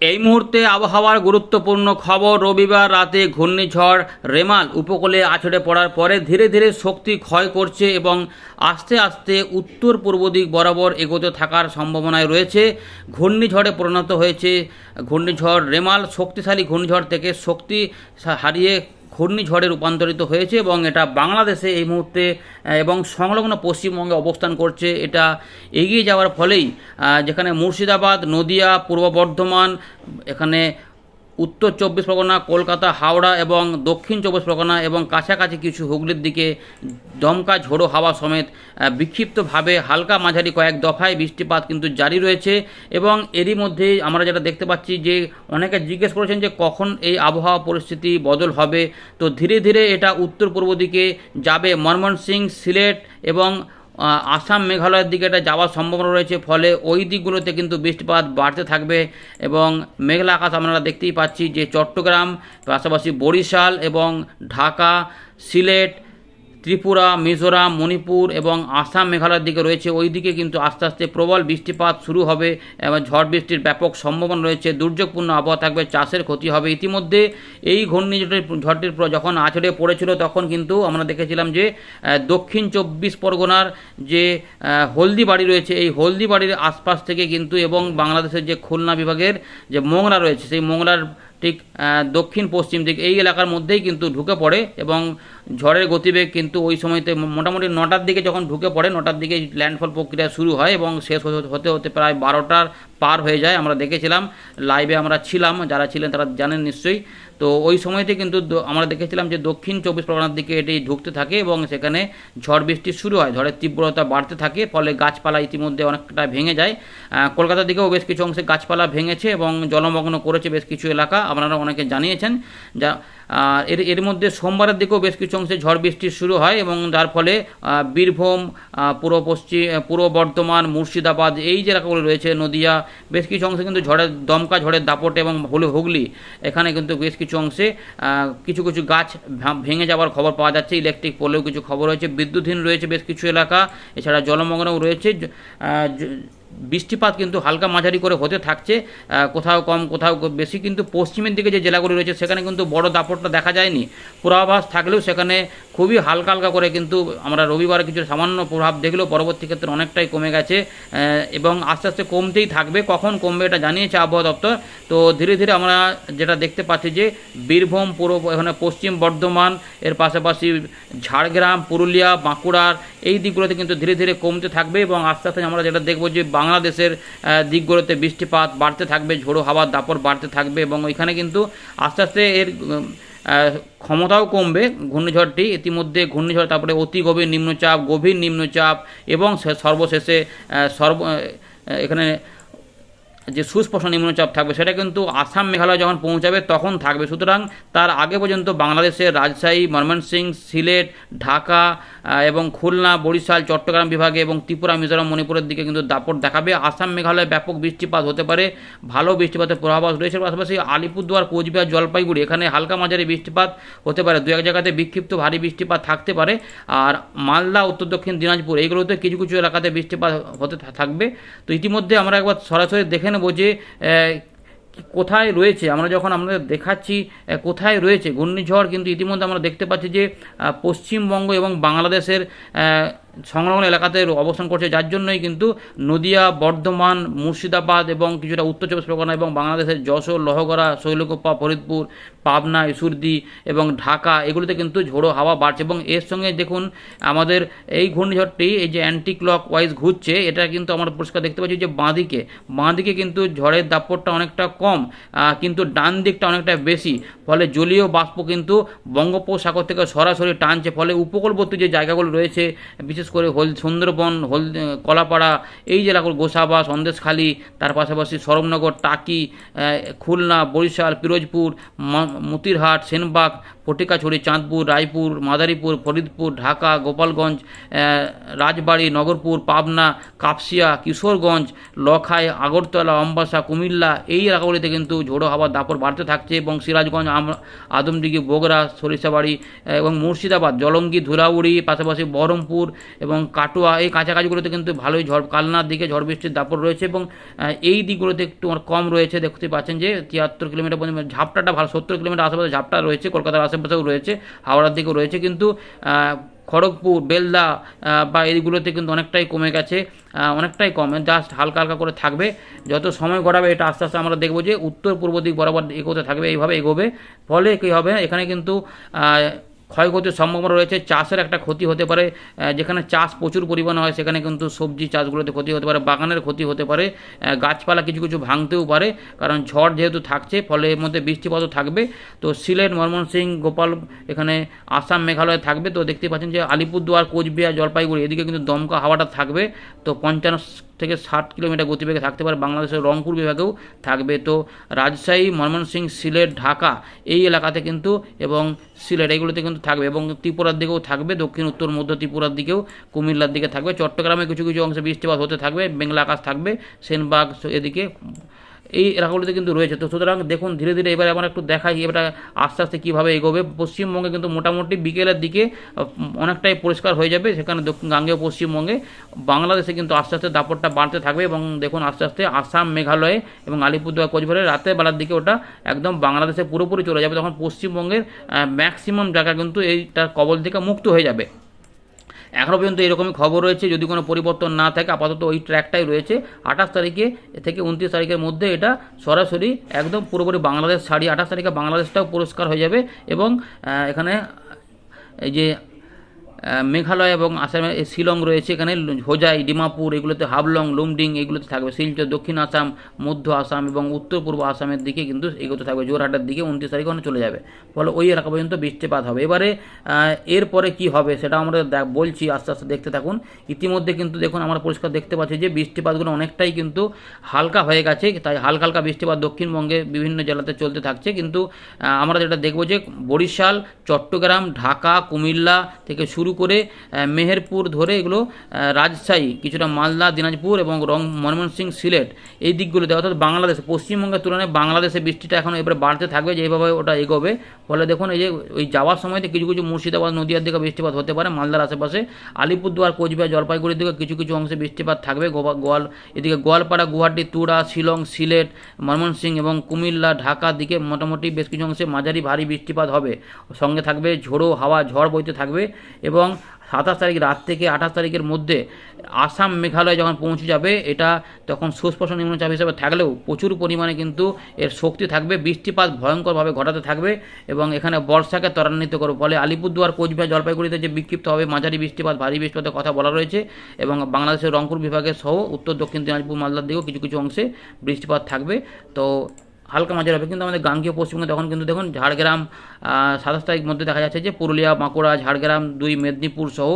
এই মুহূর্তে আবহাওয়ার গুরুত্বপূর্ণ খবর রবিবার রাতে ঘূর্ণিঝড় রেমাল উপকূলে আছড়ে পড়ার পরে ধীরে ধীরে শক্তি ক্ষয় করছে এবং আস্তে আস্তে উত্তর পূর্ব দিক বরাবর এগোতে থাকার সম্ভাবনায় রয়েছে। ঘূর্ণিঝড়ে পরিণত হয়েছে ঘূর্ণিঝড় রেমাল, শক্তিশালী ঘূর্ণিঝড় থেকে শক্তি হারিয়ে ঘূর্ণিঝড়ে রূপান্তরিত হয়েছে এবং এটা বাংলাদেশে এই মুহূর্তে এবং সংলগ্ন পশ্চিমবঙ্গে অবস্থান করছে। এটা এগিয়ে যাওয়ার ফলেই যেখানে মুর্শিদাবাদ, নদিয়া, পূর্ব বর্ধমান, এখানে উত্তর চব্বিশ পরগনা, কলকাতা, হাওড়া এবং দক্ষিণ চব্বিশ পরগনা এবং কাছাকাছি কিছু হুগলির দিকে দমকা ঝোড়ো হাওয়া সমেত বিক্ষিপ্তভাবে হালকা মাঝারি কয়েক দফায় বৃষ্টিপাত কিন্তু জারি রয়েছে এবং এরই মধ্যে আমরা যেটা দেখতে পাচ্ছি যে অনেকে জিজ্ঞেস করেছেন যে কখন এই আবহাওয়া পরিস্থিতি বদল হবে। তো ধীরে ধীরে এটা উত্তর পূর্ব দিকে যাবে। ময়মনসিংহ সিলেট এবং আসাম মেঘালয়ের দিকে এটা যাওয়ার সম্ভাবনা রয়েছে, ফলে ওই দিকগুলোতে কিন্তু বৃষ্টিপাত বাড়তে থাকবে এবং মেঘলা আকাশ আমরা দেখতেই পাচ্ছি যে চট্টগ্রাম, পাশাপাশি বরিশাল এবং ঢাকা, সিলেট ত্রিপুরা, মিজোরাম, মণিপুর এবং আসাম মেঘালয়ের দিকে রয়েছে। ওই দিকে কিন্তু আস্তে আস্তে প্রবল বৃষ্টিপাত শুরু হবে, এবং ঝড় বৃষ্টির ব্যাপক সম্ভাবনা রয়েছে। দুর্যোগপূর্ণ আবহাওয়া থাকবে, চাষের ক্ষতি হবে। ইতিমধ্যে এই ঘূর্ণিঝড়ের ঝড়টির যখন আছড়ে পড়েছিল, তখন কিন্তু আমরা দেখেছিলাম যে দক্ষিণ চব্বিশ পরগনার যে হলদিবাড়ি রয়েছে, এই হলদিবাড়ির আশপাশ থেকে কিন্তু এবং বাংলাদেশের যে খুলনা বিভাগের যে মোংরা রয়েছে, সেই মোংরার ঠিক দক্ষিণ পশ্চিম দিক, এই এলাকার মধ্যেই কিন্তু ঢুকে পড়ে এবং ঝড়ের গতিবেগ কিন্তু ওই সময়তে মোটামুটি নটার দিকে যখন ঢুকে পড়ে, নটার দিকে ল্যান্ডফল প্রক্রিয়া শুরু হয় এবং শেষ হতে- হতে প্রায় বারোটার পার হয়ে যায়। আমরা দেখেছিলাম লাইভে আমরা ছিলাম, যারা ছিলেন তারা জানেন নিশ্চয়ই। তো ওই সময়তে কিন্তু আমরা দেখেছিলাম যে দক্ষিণ চব্বিশ পরগনার দিকে এটি ঢুকতে থাকে এবং সেখানে ঝড় বৃষ্টি শুরু হয়। ঝড়ের তীব্রতা বাড়তে থাকে, ফলে গাছপালা ইতিমধ্যে অনেকটা ভেঙে যায়। কলকাতার দিকেও বেশ কিছু অংশে গাছপালা ভেঙেছে এবং জলমগ্ন করেছে বেশ কিছু এলাকা। আপনারা অনেকে জানিয়েছেন যা এর এর মধ্যে সোমবারের দিকেও বেশ কিছু অংশে ঝড় বৃষ্টি শুরু হয় এবং যার ফলে বীরভূম পূর্ব পশ্চিম পূর্ব বর্ধমান, মুর্শিদাবাদ এই যে এলাকাগুলো রয়েছে, নদিয়া, বেশ কিছু অংশে কিন্তু ঝড়ের দমকা, ঝড়ের দাপট এবং হুল হুগলি এখানে কিন্তু বেশ কিছু অংশে কিছু কিছু গাছ ভেঙে যাওয়ার খবর পাওয়া যাচ্ছে, ইলেকট্রিক পোলেও কিছু খবর রয়েছে, বিদ্যুৎহীন রয়েছে বেশ কিছু এলাকা, এছাড়া জলমগ্নও রয়েছে বৃষ্টিপাত কিন্তু হালকা মাঝারি করে হতে থাকছে কোথাও কম, কোথাও বেশি, কিন্তু পশ্চিমের দিকে যে জেলাগুলি রয়েছে সেখানে কিন্তু বড় দাপটটা দেখা যায়নি। পূর্বাভাস থাকলেও সেখানে খুবই হালকা হালকা করে কিন্তু আমরা রবিবার কিছু সামান্য প্রভাব দেখলেও পরবর্তী ক্ষেত্রে অনেকটাই কমে গেছে এবং আস্তে আস্তে কমতেই থাকবে। কখন কমবে এটা জানিয়েছে আবহাওয়া দপ্তর। তো ধীরে ধীরে আমরা যেটা দেখতে পাচ্ছি যে বীরভূম, পূর্ব, এখানে পশ্চিম বর্ধমান, এর পাশাপাশি ঝাড়গ্রাম, পুরুলিয়া, বাঁকুড়ার এই দিকগুলোতে কিন্তু ধীরে ধীরে কমতে থাকবে এবং আস্তে আস্তে আমরা যেটা দেখব যে বাংলাদেশের দিকগুলোতে বৃষ্টিপাত বাড়তে থাকবে, ঝোড়ো হাওয়ার দাপট বাড়তে থাকবে এবং ওইখানে কিন্তু আস্তে আস্তে এর ক্ষমতাও কমবে ঘূর্ণিঝড়টি। ইতিমধ্যে ঘূর্ণিঝড়, তারপরে অতি গভীর নিম্নচাপ গভীর নিম্নচাপ এবং সর্বশেষে সর্ব এখানে যে সুস্পষ্ট নিম্নচাপ থাকবে, সেটা কিন্তু আসাম মেঘালয় যখন পৌঁছাবে তখন থাকবে। সুতরাং তার আগে পর্যন্ত বাংলাদেশের রাজশাহী, ময়মনসিংহ, সিলেট, ঢাকা এবং খুলনা, বরিশাল, চট্টগ্রাম বিভাগে এবং ত্রিপুরা, মিজোরাম, মণিপুরের দিকে কিন্তু দাপট দেখাবে। আসাম মেঘালয়ে ব্যাপক বৃষ্টিপাত হতে পারে। ভালো বৃষ্টিপাতের পূর্বাভাস রয়েছে। পাশাপাশি আলিপুরদুয়ার, কোচবিহার, জলপাইগুড়ি, এখানে হালকা মাঝারি বৃষ্টিপাত হতে পারে। দু এক জায়গাতে বিক্ষিপ্ত ভারী বৃষ্টিপাত থাকতে পারে। আর মালদা, উত্তর দক্ষিণ, দিনাজপুর, এইগুলোতে কিছু কিছু এলাকাতে বৃষ্টিপাত হতে থাকবে। তো ইতিমধ্যে আমরা একবার সরাসরি দেখে নেব যে কোথায় রয়েছে? আমরা যখন আমাদের দেখাচ্ছি কোথায় রয়েছে? ঘূর্ণিঝড় কিন্তু ইতিমধ্যে আমরা দেখতে পাচ্ছি যে পশ্চিমবঙ্গ এবং বাংলাদেশের সংলগ্ন এলাকাতে অবস্থান করছে, যার জন্যই কিন্তু নদিয়া, বর্ধমান, মুর্শিদাবাদ এবং কিছুটা উত্তর চব্বিশ পরগনা এবং বাংলাদেশের যশোর, লহগড়া, শৈলকুপা, ফরিদপুর, পাবনা ইসুরদি এবং ঢাকা এগুলিতে কিন্তু ঝোড়ো হাওয়া বাড়ছে এবং এর সঙ্গে দেখুন আমাদের এই ঘূর্ণিঝড়টি, এই যে অ্যান্টি ক্লক ওয়াইজ ঘুরছে, এটা কিন্তু আমরা পরিষ্কার দেখতে পাচ্ছি যে বাঁদিকে বাঁদিকে কিন্তু ঝড়ের দাপটটা অনেকটা কম কিন্তু ডান দিকটা অনেকটা বেশি, ফলে জলীয় বাষ্প কিন্তু বঙ্গোপসাগর থেকে সরাসরি টানছে, ফলে উপকূলবর্তী যে জায়গাগুলো রয়েছে বিশেষ করে হল সুন্দরবন, হল কলাপাড়া, এই জেলাগুলো গোসাবা, সন্দেশখালী, তার পাশাপাশি সরমনগর টাকি খুলনা, বরিশাল, পিরোজপুর মতিরহাট, সেনবাগ, ফটিকাছড়ি, চাঁদপুর, রায়পুর, মাদারীপুর, ফরিদপুর, ঢাকা, গোপালগঞ্জ রাজবাড়ি, নগরপুর, পাবনা, কাপসিয়া, কিশোরগঞ্জ, লখাই, আগরতলা, অম্বাসা, কুমিল্লা, এই এলাকাগুলিতে কিন্তু ঝোড়ো হাওয়ার দাপট বাড়তে থাকছে এবং সিরাজগঞ্জ আদমদিঘি বগুড়া, সরিষাবাড়ি এবং মুর্শিদাবাদ, জলঙ্গি, ধুলাউড়ি, পাশাপাশি বহরমপুর এবং কাটোয়া, এই কাছাকাছিগুলোতে কিন্তু ভালোই ঝড়, কালনার দিকে ঝড় বৃষ্টির দাপট রয়েছে এবং এই দিকগুলোতে একটু কম রয়েছে, দেখতে পাচ্ছেন যে তিয়াত্তর কিলোমিটার পর্যন্ত ঝাপটাটা ভালো, সত্তর কিলোমিটার আশেপাশে ঝাপটা রয়েছে, কলকাতার আশেপাশেও রয়েছে, হাওড়ার দিকেও রয়েছে, কিন্তু খড়গপুর, বেলদা বা এইগুলোতে কিন্তু অনেকটাই কমে গেছে অনেকটাই কম, জাস্ট হালকা হালকা করে থাকবে, যত সময় গড়াবে এটা আস্তে আস্তে আমরা দেখব যে উত্তর পূর্ব দিক বরাবর এগোতে থাকবে, এইভাবে এগোবে, ফলে কী হবে, এখানে কিন্তু ক্ষয়ক্ষতির সম্ভাবনা রয়েছে। চাষের একটা ক্ষতি হতে পারে যেখানে চাষ প্রচুর পরিমাণে হয়, সেখানে কিন্তু সবজি চাষগুলোতে ক্ষতি হতে পারে, বাগানের ক্ষতি হতে পারে গাছপালা কিছু কিছু ভাঙতেও পারে, কারণ ঝড় যেহেতু থাকছে, ফলে এর মধ্যে বৃষ্টিপাতও থাকবে। তো সিলেট ময়মনসিংহ গোপাল, এখানে আসাম মেঘালয় থাকবে। তো দেখতে পাচ্ছেন যে আলিপুরদুয়ার, কোচবিহার, জলপাইগুড়ি, এদিকে কিন্তু দমকা হাওয়াটা থাকবে। তো পঞ্চান্ন থেকে ষাট কিলোমিটার গতিবেগে থাকতে পারে বাংলাদেশের রংপুর বিভাগেও থাকবে। তো রাজশাহী ময়মনসিংহ সিলেট, ঢাকা এই এলাকাতে কিন্তু এবং সিলেট এইগুলোতে কিন্তু থাকবে এবং ত্রিপুরার দিকেও থাকবে, দক্ষিণ, উত্তর, মধ্য ত্রিপুরার দিকেও, কুমিল্লার দিকে থাকবে, চট্টগ্রামে কিছু কিছু অংশে বৃষ্টিপাত হতে থাকবে, বেঙ্গলা আকাশ থাকবে, সেনবাগ এদিকে এই এলাকাগুলোতে কিন্তু রয়েছে। তো সুতরাং দেখুন, ধীরে ধীরে এবারে আমরা একটু দেখাই এবার আস্তে আস্তে কীভাবে এগোবে। পশ্চিমবঙ্গে কিন্তু মোটামুটি বিকেলের দিকে অনেকটাই পরিষ্কার হয়ে যাবে। সেখানে দক্ষিণ গাঙ্গেয় পশ্চিমবঙ্গে বাংলাদেশে কিন্তু আস্তে আস্তে দাপটটা বাড়তে থাকবে এবং দেখুন, আস্তে আস্তে আসাম, মেঘালয়ে এবং আলিপুরদুয়ার কোচবিহারে রাতের বেলার দিকে ওটা একদম বাংলাদেশে পুরোপুরি চলে যাবে। তখন পশ্চিমবঙ্গের ম্যাক্সিমাম জায়গা কিন্তু এইটার কবল থেকে মুক্ত হয়ে যাবে। এখনও পর্যন্ত এরকমই খবর রয়েছে, যদি কোনো পরিবর্তন না থাকে, আপাতত ওই ট্র্যাকটাই রয়েছে। আঠাশ তারিখে থেকে উনত্রিশ তারিখের মধ্যে এটা সরাসরি একদম পুরোপুরি বাংলাদেশ ছাড়িয়ে, আঠাশ তারিখে বাংলাদেশটাও পুরস্কার হয়ে যাবে এবং এখানে এই যে মেঘালয় এবং আসামে শিলং রয়েছে। এখানে হোজাই, ডিমাপুর, এগুলোতে হাবলং, লুমডিং এগুলোতে থাকবে। শিলচর, দক্ষিণ আসাম, মধ্য আসাম এবং উত্তর পূর্ব আসামের দিকে কিন্তু এগোতে থাকবে। জোরহাটের দিকে উনত্রিশ তারিখে ওখানে চলে যাবে। ফলে ওই এলাকা পর্যন্ত বৃষ্টিপাত হবে। এবারে এরপরে কি হবে সেটা আমরা বলছি। আস্তে আস্তে দেখতে থাকুন। ইতিমধ্যে কিন্তু দেখুন, আমরা পরিষ্কার দেখতে পাচ্ছি যে বৃষ্টিপাতগুলো অনেকটাই কিন্তু হালকা হয়ে গেছে। তাই হালকা হালকা বৃষ্টিপাত দক্ষিণবঙ্গে বিভিন্ন জেলাতে চলতে থাকছে। কিন্তু আমরা যেটা দেখব যে বরিশাল, চট্টগ্রাম, ঢাকা, কুমিল্লা থেকে শুরু করে মেহেরপুর ধরে এগুলো রাজশাহী, কিছুটা মালদা, দিনাজপুর এবং রং, ময়মনসিংহ, সিলেট। এই দিকগুলোতে অর্থাৎ বাংলাদেশ, পশ্চিমবঙ্গের তুলনায় বাংলাদেশে বৃষ্টিটা এখন এবারে বাড়তে থাকবে যেভাবে ওটা এগোবে। ফলে দেখুন, এই যে, ওই যাওয়ার সময়তে কিছু কিছু মুর্শিদাবাদ, নদীয়ার দিকে বৃষ্টিপাত হতে পারে, মালদার আশেপাশে। আলিপুরদুয়ার, কোচবিহার, জলপাইগুড়ির দিকে কিছু কিছু অংশে বৃষ্টিপাত থাকবে। গোয়া- গোয়াল, এদিকে গোয়ালপাড়া, গুয়াহাটি, তুরা, শিলং, সিলেট, ময়মনসিংহ এবং কুমিল্লা, ঢাকার দিকে মোটামুটি বেশ কিছু অংশে মাঝারি ভারী বৃষ্টিপাত হবে। সঙ্গে থাকবে ঝোড়ো হাওয়া, ঝড় বইতে থাকবে এবং সাতাশ তারিখ রাত থেকে আঠাশ তারিখের মধ্যে আসাম মেঘালয় যখন পৌঁছে যাবে, এটা তখন সুস্পষ্ট নিম্নচাপ হিসেবে থাকলেও প্রচুর পরিমাণে কিন্তু এর শক্তি থাকবে, বৃষ্টিপাত ভয়ঙ্করভাবে ঘটাতে থাকবে এবং এখানে বর্ষাকে ত্বরান্বিত করবে। ফলে আলিপুরদুয়ার, কোচবিহার, জলপাইগুড়িতে যে বিক্ষিপ্ত হবে মাঝারি বৃষ্টিপাত, ভারী বৃষ্টিপাতের কথা বলা রয়েছে এবং বাংলাদেশের রংপুর বিভাগের সহ উত্তর দক্ষিণ দিনাজপুর, মালদার দিকেও কিছু কিছু অংশে বৃষ্টিপাত থাকবে। তো হালকা মাঝারি হবে। কিন্তু আমাদের গাঙ্গীয় পশ্চিমবঙ্গে তখন কিন্তু দেখুন ঝাড়গ্রাম সাতাশ তারিখ মধ্যে দেখা যাচ্ছে যে পুরুলিয়া, বাঁকুড়া, ঝাড়গ্রাম, দুই মেদিনীপুর সহ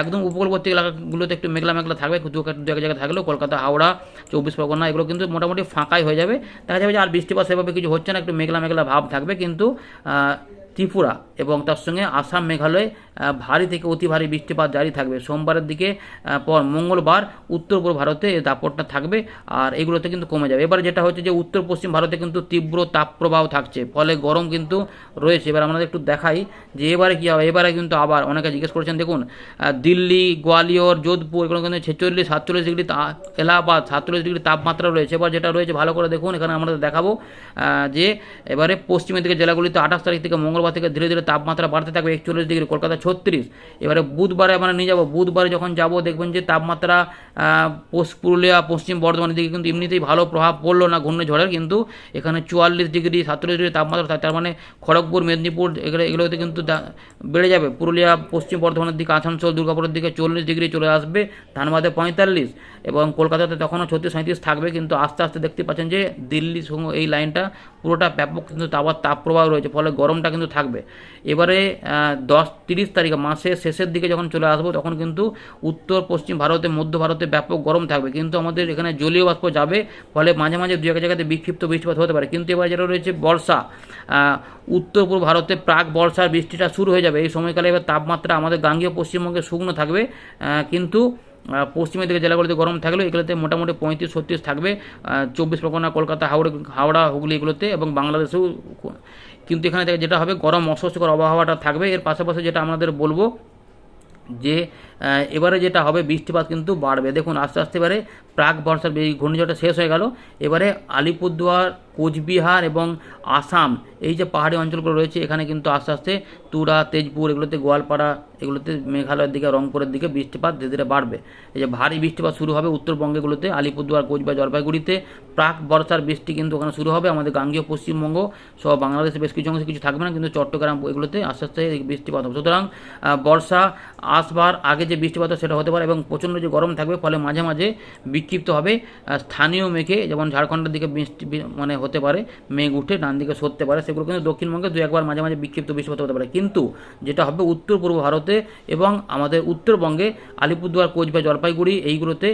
একদম উপকূলবর্তী এলাকাগুলোতে একটু মেঘলা মেঘলা থাকবে। দু এক দু এক জায়গায় থাকলেও কলকাতা, হাওড়া, চব্বিশ পরগনা এগুলো কিন্তু মোটামুটি ফাঁকাই হয়ে যাবে। দেখা যাবে যে আর বৃষ্টিপাত সেভাবে কিছু হচ্ছে না, একটু মেঘলা মেঘলা ভাব থাকবে। কিন্তু ত্রিপুরা এবং তার সঙ্গে আসাম মেঘালয় ভারী থেকে অতি ভারী বৃষ্টিপাত জারি থাকবে। সোমবারের দিকে পর মঙ্গলবার উত্তর পূর্ব ভারতে দাপটটা থাকবে আর এগুলোতে কিন্তু কমে যাবে। এবার যেটা হচ্ছে যে উত্তর পশ্চিম ভারতে কিন্তু তীব্র তাপপ্রবাহ থাকছে, ফলে গরম কিন্তু রয়েছে। এবার আমরা একটু দেখাই যে এবারে কী হবে। এবারে কিন্তু আবার অনেকে জিজ্ঞেস করেছেন, দেখুন দিল্লি, গোয়ালিয়র, যোধপুর, এগুলো কিন্তু ছেচল্লিশ, সাতচল্লিশ ডিগ্রি এলাহাবাদ, সাতচল্লিশ ডিগ্রি তাপমাত্রা রয়েছে। এবার যেটা রয়েছে, ভালো করে দেখুন, এখানে আমরা দেখাবো যে এবারে পশ্চিমের দিকে জেলাগুলিতে আঠাশ তারিখ থেকে মঙ্গলবার থেকে ধীরে ধীরে তাপমাত্রা বাড়তে থাকবে একচল্লিশ ডিগ্রি, কলকাতা ছত্রিশ। এবারে বুধবারে আমরা নিয়ে যাব, বুধবারে যখন যাব দেখবেন যে তাপমাত্রা পুরুলিয়া, পশ্চিম বর্ধমানের দিকে কিন্তু এমনিতেই ভালো প্রভাব পড়ল না ঘূর্ণিঝড়ের, কিন্তু এখানে চুয়াল্লিশ ডিগ্রি, সাতচল্লিশ ডিগ্রি তাপমাত্রা তার মানে খড়গপুর, মেদিনীপুর এগুলো, এগুলোতে কিন্তু বেড়ে যাবে। পুরুলিয়া, পশ্চিম বর্ধমানের দিকে, আসানসোল, দুর্গাপুরের দিকে চল্লিশ ডিগ্রি চলে আসবে, ধানবাদে পঁয়তাল্লিশ এবং কলকাতাতে তখনও ছত্রিশ সাঁত্রিশ থাকবে, কিন্তু আস্তে আস্তে দেখতে পাচ্ছেন যে দিল্লি এই লাইনটা পুরোটা ব্যাপক কিন্তু আবার তাপপ্রবাহ রয়েছে, ফলে গরমটা কিন্তু থাকবে। এবারে দশ, তিরিশ তারিখ, মাসের শেষের দিকে যখন চলে আসব, তখন কিন্তু উত্তর, পশ্চিম ভারতে, মধ্য ভারতে ব্যাপক গরম থাকবে। কিন্তু আমাদের এখানে জলীয় বাষ্প যাবে, ফলে মাঝে মাঝে দু এক জায়গাতে বিক্ষিপ্ত বৃষ্টিপাত হতে পারে। কিন্তু এবার যেটা রয়েছে বর্ষা উত্তর পূর্ব ভারতে প্রাক বর্ষার বৃষ্টিটা শুরু হয়ে যাবে। এই সময়কালে এবার তাপমাত্রা আমাদের গাঙ্গীয় পশ্চিমবঙ্গে শুকনো থাকবে কিন্তু পশ্চিমের দিকে জেলাগুলোতে গরম থাকলেও এগুলোতে মোটামুটি পঁয়ত্রিশ, ছত্রিশ থাকবে। চব্বিশ পরগনা, কলকাতা, হাওড়া হাওড়া, হুগলি এগুলোতে এবং বাংলাদেশেও কিন্তু এখানে যেটা হবে গরম অস্বস্তিকর আবহাওয়াটা থাকবে। এর পাশাপাশি যেটা আমাদের বলব যে এবারে যেটা হবে, বৃষ্টিপাত কিন্তু বাড়বে। দেখুন, আস্তে আস্তে এবারে প্রাক বর্ষার ঘূর্ণিঝড়টা শেষ হয়ে গেল। এবারে আলিপুরদুয়ার, কোচবিহার এবং আসাম, এই যে পাহাড়ি অঞ্চলগুলো রয়েছে, এখানে কিন্তু আস্তে আস্তে তুরা, তেজপুর, এগুলোতে গোয়ালপাড়া, এগুলোতে মেঘালয়ের দিকে, রংপুরের দিকে বৃষ্টিপাত ধীরে ধীরে বাড়বে। এই যে ভারী বৃষ্টিপাত শুরু হবে উত্তরবঙ্গেগুলোতে, আলিপুরদুয়ার, কোচবিহার, জলপাইগুড়িতে। প্রাক বর্ষার বৃষ্টি কিন্তু ওখানে শুরু হবে। আমাদের গাঙ্গীয় পশ্চিমবঙ্গ সহ বাংলাদেশে বেশ কিছু অংশে কিছু থাকবে না, কিন্তু চট্টগ্রাম, এগুলোতে আস্তে আস্তে বৃষ্টিপাত হবে। সুতরাং বর্ষা আসবার আগে যে বৃষ্টিপাত সেটা হতে পারে এবং প্রচণ্ড যে গরম থাকবে, ফলে মাঝে মাঝে বিক্ষিপ্ত হবে। স্থানীয় মেঘে, যেমন ঝাড়খণ্ডের দিকে বৃষ্টি মানে হতে পারে, মেঘ উঠে ডান দিকে সরতে পারে, সেগুলো কিন্তু দক্ষিণবঙ্গে দু একবার মাঝে মাঝে বিক্ষিপ্ত বৃষ্টিপাত হতে পারে। কিন্তু যেটা হবে উত্তর পূর্ব ভারতে এবং আমাদের উত্তরবঙ্গে আলিপুরদুয়ার, কোচবিহার, জলপাইগুড়ি এইগুলোতে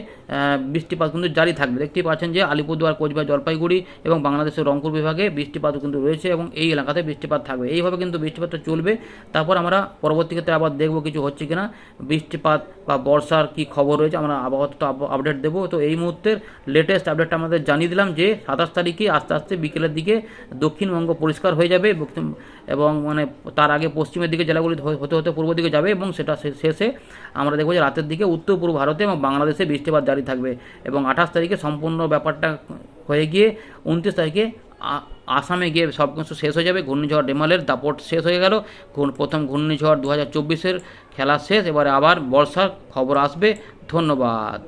বৃষ্টিপাত কিন্তু জারি থাকবে। দেখতেই পাচ্ছেন যে আলিপুরদুয়ার, কোচবিহার, জলপাইগুড়ি এবং বাংলাদেশের রংপুর বিভাগে বৃষ্টিপাত কিন্তু রয়েছে এবং এই এলাকাতে বৃষ্টিপাত থাকবে। এইভাবে কিন্তু বৃষ্টিপাতটা চলবে। তারপর আমরা পরবর্তী ক্ষেত্রে আবার দেখব কিছু হচ্ছে কিনা। বৃষ্টিপাত বা বর্ষার কি খবর রয়েছে আমরা আবহাওয়া আপডেট দেবো। তো এই মুহূর্তের লেটেস্ট আপডেটটা আমাদের জানিয়ে দিলাম যে সাতাশ তারিখে আস্তে আস্তে বিকেলের দিকে দক্ষিণবঙ্গ পরিষ্কার হয়ে যাবে এবং- মানে তার আগে পশ্চিমের দিকে জেলাগুলি হতে হতে পূর্ব দিকে যাবে এবং সেটা শেষে আমরা দেখব যে রাতের দিকে উত্তর পূর্ব ভারতে এবং বাংলাদেশে বৃষ্টিপাত জারি থাকবে এবং আঠাশ তারিখে সম্পূর্ণ ব্যাপারটা হয়ে গিয়ে উনত্রিশ তারিখে আসামে গিয়ে সব কিছু শেষ হয়ে যাবে। ঘূর্ণিঝড় ডেমালের দাপট শেষ হয়ে গেল। প্রথম ঘূর্ণিঝড় দু হাজার চব্বিশের খেলা শেষ। এবারে আবার বর্ষার খবর আসবে। ধন্যবাদ।